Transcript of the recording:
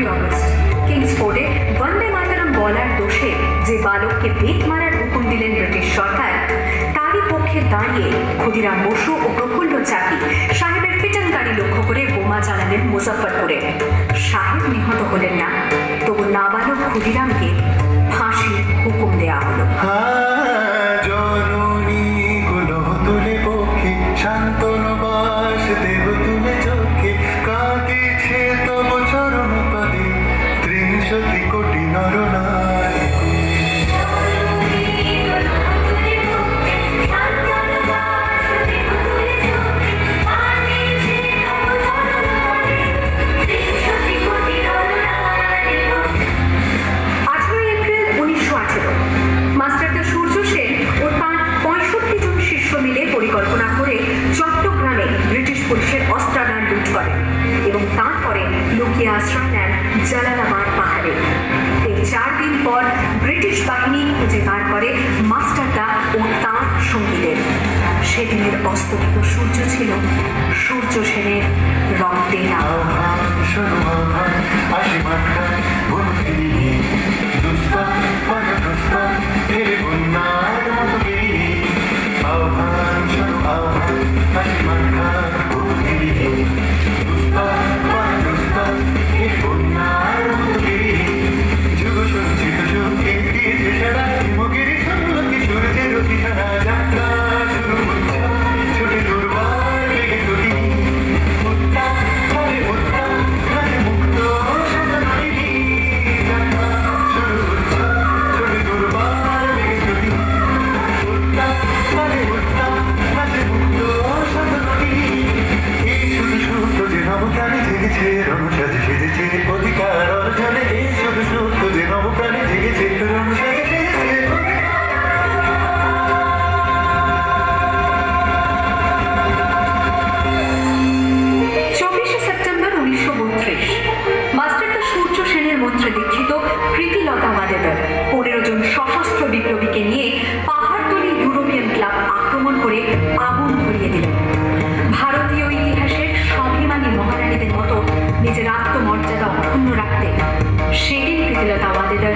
পনেরোই আগস্ট কিংসফোর্ডে বন্দে মাতারাম বলার দোষে যে বালককে বেত মারার হুকুম দিলেন ব্রিটিশ সরকার, তারই পক্ষে দাঁড়িয়ে ক্ষুদিরাম বসু ও প্রফুল্ল চাকি সাহেবের ফিটান গাড়ি লক্ষ্য করে বোমা চালালেন মুজফ্ফরপুরে। সাহেব নিহত হলেন না, তবু নাবালক ক্ষুদিরামকে ফাঁসির হুকুম দেওয়া হলো। পুলিশের অস্ত্রাগার লুট করেন এবং তারপরে লুকিয়ে আশ্রয় নেন জালালাবাদ পাহাড়ে এর চার দিন পর ব্রিটিশ বাহিনী খুঁজে বার করে মাস্টারদা ও তাঁর সঙ্গীদের সেদিনের অস্তমিত সূর্য ছিল সূর্য সেনের রক্তে না প্রীতিলতা মাদেদার পনেরো জন সশস্ত্র বিপ্লবীকে নিয়ে পাহাড়তলী ইউরোপিয়ান ক্লাব আক্রমণ করে আগুন ধরিয়ে দিলেন ভারতীয় ইতিহাসের স্বাভিমানী মহারানীদের মতো নিজের আত্মমর্যাদা অক্ষুণ্ণ রাখতে সেদিন প্রীতিলতা মাদেদার